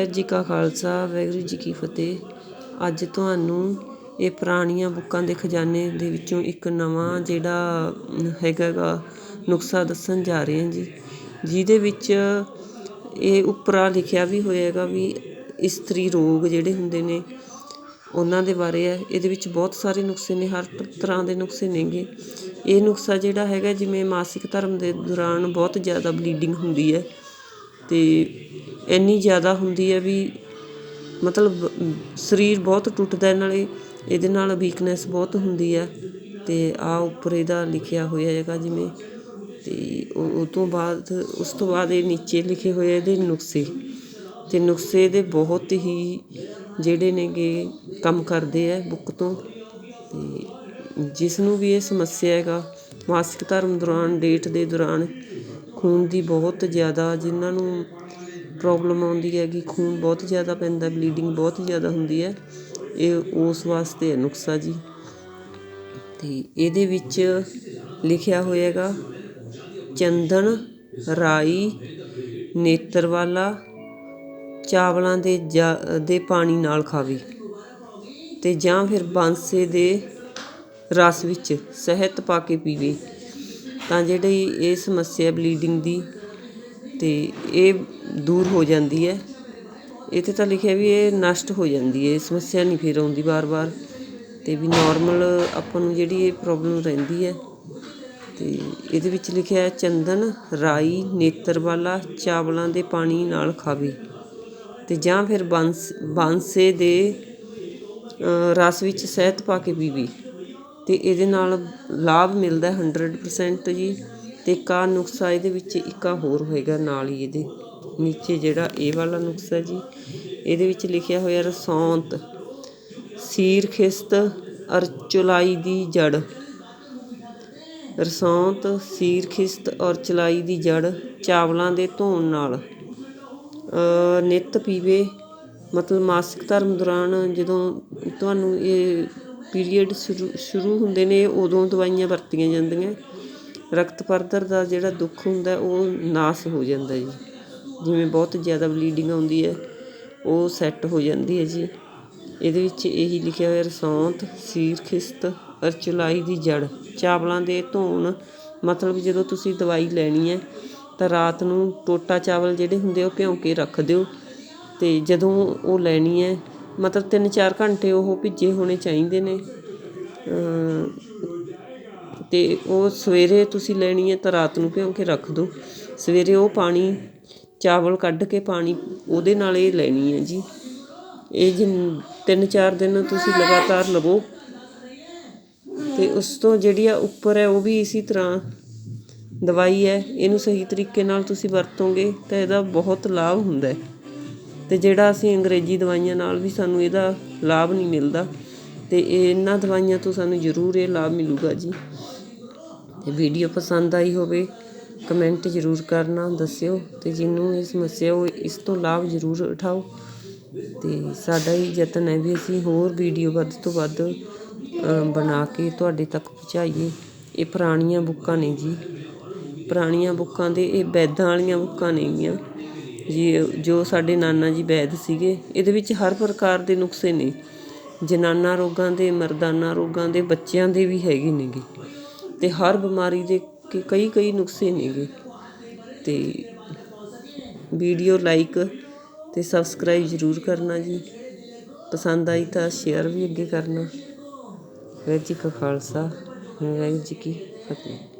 ਵਾਹਿਗੁਰੂ ਜੀ ਕਾ ਖਾਲਸਾ, ਵਾਹਿਗੁਰੂ ਜੀ ਕੀ ਫਤਿਹ। ਅੱਜ ਤੁਹਾਨੂੰ ਇਹ ਪੁਰਾਣੀਆਂ ਬੁੱਕਾਂ ਦੇ ਖਜ਼ਾਨੇ ਦੇ ਵਿੱਚੋਂ ਇੱਕ ਨਵਾਂ ਜਿਹੜਾ ਹੈਗਾ ਗਾ ਨੁਸਖਾ ਦੱਸਣ ਜਾ ਰਹੇ ਹਾਂ ਜੀ। ਜਿਹਦੇ ਵਿੱਚ ਇਹ ਉੱਪਰਾ ਲਿਖਿਆ ਵੀ ਹੋਏਗਾ ਵੀ ਇਸਤਰੀ ਰੋਗ ਜਿਹੜੇ ਹੁੰਦੇ ਨੇ, ਉਹਨਾਂ ਦੇ ਬਾਰੇ ਹੈ। ਇਹਦੇ ਵਿੱਚ ਬਹੁਤ ਸਾਰੇ ਨੁਸਖੇ ਨੇ, ਹਰ ਤਰ੍ਹਾਂ ਦੇ ਨੁਸਖੇ ਨੇਗੇ। ਇਹ ਨੁਸਖਾ ਜਿਹੜਾ ਹੈਗਾ, ਜਿਵੇਂ ਮਾਸਿਕ ਧਰਮ ਦੇ ਦੌਰਾਨ ਬਹੁਤ ਜ਼ਿਆਦਾ ਬਲੀਡਿੰਗ ਹੁੰਦੀ ਹੈ। ਤੇ ਇੰਨੀ ਜ਼ਿਆਦਾ ਹੁੰਦੀ ਹੈ ਵੀ ਮਤਲਬ ਸਰੀਰ ਬਹੁਤ ਟੁੱਟਦਾ ਨਾਲੇ ਇਹਦੇ ਨਾਲ ਵੀਕਨੈਸ ਬਹੁਤ ਹੁੰਦੀ ਆ ਅਤੇ ਆ ਉੱਪਰ ਇਹਦਾ ਲਿਖਿਆ ਹੋਇਆ ਹੈਗਾ ਜਿਵੇਂ ਅਤੇ ਉਹ ਤੋਂ ਬਾਅਦ, ਉਸ ਤੋਂ ਬਾਅਦ ਇਹ ਨੀਚੇ ਲਿਖੇ ਹੋਏ ਆ ਇਹਦੇ ਨੁਸਖੇ ਅਤੇ ਨੁਸਖੇ ਦੇ ਬਹੁਤ ਹੀ ਜਿਹੜੇ ਨੇਗੇ ਕੰਮ ਕਰਦੇ ਆ ਬੁੱਕ ਤੋਂ ਅਤੇ ਜਿਸ ਨੂੰ ਵੀ ਇਹ ਸਮੱਸਿਆ ਹੈਗਾ ਮਾਸਿਕ ਧਰਮ ਦੌਰਾਨ ਡੇਟ ਦੇ ਦੌਰਾਨ ਖੂਨ ਦੀ ਬਹੁਤ ਜ਼ਿਆਦਾ ਜਿਹਨਾਂ ਨੂੰ ਪ੍ਰੋਬਲਮ ਆਉਂਦੀ ਹੈਗੀ, ਖੂਨ ਬਹੁਤ ਜ਼ਿਆਦਾ ਪੈਂਦਾ ਬਲੀਡਿੰਗ ਬਹੁਤ ਜ਼ਿਆਦਾ ਹੁੰਦੀ ਹੈ, ਇਹ ਉਸ ਵਾਸਤੇ ਹੈ ਨੁਸਖਾ ਜੀ। ਅਤੇ ਇਹਦੇ ਵਿੱਚ ਲਿਖਿਆ ਹੋਏਗਾ, ਚੰਦਨ ਰਾਈ ਨੇਤਰਵਾਲਾ ਚਾਵਲਾਂ ਦੇ ਜਾ- ਦੇ ਪਾਣੀ ਨਾਲ ਖਾਵੇ ਤੇ ਜਾਂ ਫਿਰ ਬਾਂਸੇ ਦੇ ਰਸ ਵਿੱਚ ਸ਼ਹਿਦ ਪਾ ਕੇ ਪੀਵੇ। ਤਾਂ ਜਿਹੜੀ ਇਹ ਸਮੱਸਿਆ ਬਲੀਡਿੰਗ ਦੀ ਅਤੇ ਇਹ ਦੂਰ ਹੋ ਜਾਂਦੀ ਹੈ। ਇੱਥੇ ਤਾਂ ਲਿਖਿਆ ਵੀ ਇਹ ਨਸ਼ਟ ਹੋ ਜਾਂਦੀ ਹੈ, ਇਹ ਸਮੱਸਿਆ ਨਹੀਂ ਫਿਰ ਆਉਂਦੀ ਵਾਰ-ਵਾਰ ਅਤੇ ਵੀ ਨੋਰਮਲ ਆਪਾਂ ਨੂੰ ਜਿਹੜੀ ਇਹ ਪ੍ਰੋਬਲਮ ਰਹਿੰਦੀ ਹੈ। ਅਤੇ ਇਹਦੇ ਵਿੱਚ ਲਿਖਿਆ ਚੰਦਨ ਰਾਈ ਨੇਤਰਵਾਲਾ ਚਾਵਲਾਂ ਦੇ ਪਾਣੀ ਨਾਲ ਖਾਵੇ ਅਤੇ ਜਾਂ ਫਿਰ ਬਾਂਸ, ਬਾਂਸੇ ਦੇ ਰਸ ਵਿੱਚ ਸ਼ਹਿਦ ਪਾ ਕੇ ਪੀਵੇ। ਅਤੇ ਇਹਦੇ ਨਾਲ ਲਾਭ ਮਿਲਦਾ ਹੰਡਰਡ ਪਰਸੈਂਟ ਜੀ ਅਤੇ ਕਾ ਨੁਸਖਾ ਇਹਦੇ ਵਿੱਚ ਇੱਕਾ ਹੋਰ ਹੋਏਗਾ ਨਾਲ ਹੀ ਇਹਦੇ ਨੀਚੇ ਜਿਹੜਾ ਇਹ ਵਾਲਾ ਨੁਸਖਾ ਜੀ ਇਹਦੇ ਵਿੱਚ ਲਿਖਿਆ ਹੋਇਆ ਰਸੌਂਤ ਸੀਰ ਖਿਸਤ ਅਰ ਚੁਲਾਈ ਦੀ ਜੜ। ਰਸੌਂਤ ਸੀਰ ਖਿਸਤ ਔਰ ਚਲਾਈ ਦੀ ਜੜ ਚਾਵਲਾਂ ਦੇ ਧੋਣ ਨਾਲ। ਅ, ਨਿੱਤ ਪੀਵੇ ਮਤਲਬ ਮਾਸਿਕ ਧਰਮ ਦੌਰਾਨ ਜਦੋਂ ਤੁਹਾਨੂੰ ਇਹ ਪੀਰੀਅਡ ਸ਼ੁਰੂ ਸ਼ੁਰੂ ਹੁੰਦੇ ਨੇ, ਉਦੋਂ ਦਵਾਈਆਂ ਵਰਤੀਆਂ ਜਾਂਦੀਆਂ। ਰਕਤ ਪੱਧਰ ਦਾ ਜਿਹੜਾ ਦੁੱਖ ਹੁੰਦਾ, ਉਹ ਨਾਸ ਹੋ ਜਾਂਦਾ ਜੀ। ਜਿਵੇਂ ਬਹੁਤ ਜ਼ਿਆਦਾ ਬਲੀਡਿੰਗ ਆਉਂਦੀ ਹੈ, ਉਹ ਸੈੱਟ ਹੋ ਜਾਂਦੀ ਹੈ ਜੀ। ਇਹਦੇ ਵਿੱਚ ਇਹੀ ਲਿਖਿਆ ਹੋਇਆ, ਰਸੌਂਤ, ਸੀਰ, ਖਿਸਤ ਅਰ ਚੁਲਾਈ ਦੀ ਜੜ, ਚਾਵਲਾਂ ਦੇ ਧੋਣ। ਮਤਲਬ ਜਦੋਂ ਤੁਸੀਂ ਦਵਾਈ ਲੈਣੀ ਹੈ, ਤਾਂ ਰਾਤ ਨੂੰ ਟੋਟਾ ਚਾਵਲ ਜਿਹੜੇ ਹੁੰਦੇ ਉਹ ਭਿਉਂ ਕੇ ਰੱਖ ਦਿਓ। ਤੇ ਜਦੋਂ ਉਹ ਲੈਣੀ ਹੈ ਮਤਲਬ 3-4 ਘੰਟੇ ਉਹ ਭਿੱਜੇ ਹੋਣੇ ਚਾਹੀਦੇ ਨੇ। ਅਤੇ ਉਹ ਸਵੇਰੇ ਤੁਸੀਂ ਲੈਣੀ ਹੈ ਤਾਂ ਰਾਤ ਨੂੰ ਭਿਉਂ ਕੇ ਰੱਖ ਦਿਓ ਸਵੇਰੇ ਉਹ ਪਾਣੀ, ਚਾਵਲ ਕੱਢ ਕੇ ਪਾਣੀ ਉਹਦੇ ਨਾਲ ਇਹ ਲੈਣੀ ਹੈ ਜੀ। ਇਹ ਜਿਨ ਤਿੰਨ ਚਾਰ ਦਿਨ ਤੁਸੀਂ ਲਗਾਤਾਰ ਲਵੋ। ਤੇ ਉਸ ਤੋਂ ਜਿਹੜੀ ਆ ਉੱਪਰ ਹੈ ਉਹ ਵੀ ਇਸੇ ਤਰ੍ਹਾਂ ਦਵਾਈ ਹੈ। ਇਹਨੂੰ ਸਹੀ ਤਰੀਕੇ ਨਾਲ ਤੁਸੀਂ ਵਰਤੋਗੇ ਤਾਂ ਇਹਦਾ ਬਹੁਤ ਲਾਭ ਹੁੰਦਾ ਹੈ। ਅਤੇ ਜਿਹੜਾ ਅਸੀਂ ਅੰਗਰੇਜ਼ੀ ਦਵਾਈਆਂ ਨਾਲ ਵੀ ਸਾਨੂੰ ਇਹਦਾ ਲਾਭ ਨਹੀਂ ਮਿਲਦਾ ਅਤੇ ਇਹਨਾਂ ਦਵਾਈਆਂ ਤੋਂ ਸਾਨੂੰ ਜ਼ਰੂਰ ਇਹ ਲਾਭ ਮਿਲੂਗਾ ਜੀ। ਅਤੇ ਵੀਡੀਓ ਪਸੰਦ ਆਈ ਹੋਵੇ, ਕਮੈਂਟ ਜ਼ਰੂਰ ਕਰਨਾ, ਦੱਸਿਓ ਅਤੇ ਜਿਹਨੂੰ ਇਹ ਸਮੱਸਿਆ ਉਹ ਇਸ ਤੋਂ ਲਾਭ ਜ਼ਰੂਰ ਉਠਾਓ। ਅਤੇ ਸਾਡਾ ਹੀ ਯਤਨ ਹੈ ਵੀ ਅਸੀਂ ਹੋਰ ਵੀਡੀਓ ਵੱਧ ਤੋਂ ਵੱਧ ਬਣਾ ਕੇ ਤੁਹਾਡੇ ਤੱਕ ਪਹੁੰਚਾਈਏ। ਇਹ ਪੁਰਾਣੀਆਂ ਬੁੱਕਾਂ ਨੇ ਜੀ। ਪੁਰਾਣੀਆਂ ਬੁੱਕਾਂ ਦੇ, ਇਹ ਵੈਦਾਂ ਵਾਲੀਆਂ ਬੁੱਕਾਂ ਨੇਗੀਆਂ ਜੀ, ਜੋ ਸਾਡੇ ਨਾਨਾ ਜੀ ਵੈਦ ਸੀਗੇ, ਇਹਦੇ ਵਿੱਚ ਹਰ ਪ੍ਰਕਾਰ ਦੇ ਨੁਸਖੇ ਨੇ। ਜਨਾਨਾ ਰੋਗਾਂ ਦੇ, ਮਰਦਾਨਾ ਰੋਗਾਂ ਦੇ, ਬੱਚਿਆਂ ਦੇ ਵੀ ਹੈਗੇ ਨੇਗੇ। ਅਤੇ ਹਰ ਬਿਮਾਰੀ ਦੇ ਕ- ਕਈ ਕਈ ਨੁਸਖੇ ਨੇਗੇ। ਅਤੇ ਵੀਡੀਓ ਲਾਈਕ ਅਤੇ ਸਬਸਕ੍ਰਾਈਬ ਜ਼ਰੂਰ ਕਰਨਾ ਜੀ। ਪਸੰਦ ਆਈ ਤਾਂ ਸ਼ੇਅਰ ਵੀ ਅੱਗੇ ਕਰਨਾ। ਵਾਹਿਗੁਰੂ ਜੀ ਕਾ ਖਾਲਸਾ, ਵਾਹਿਗੁਰੂ ਜੀ ਕੀ ਫਤਿਹ।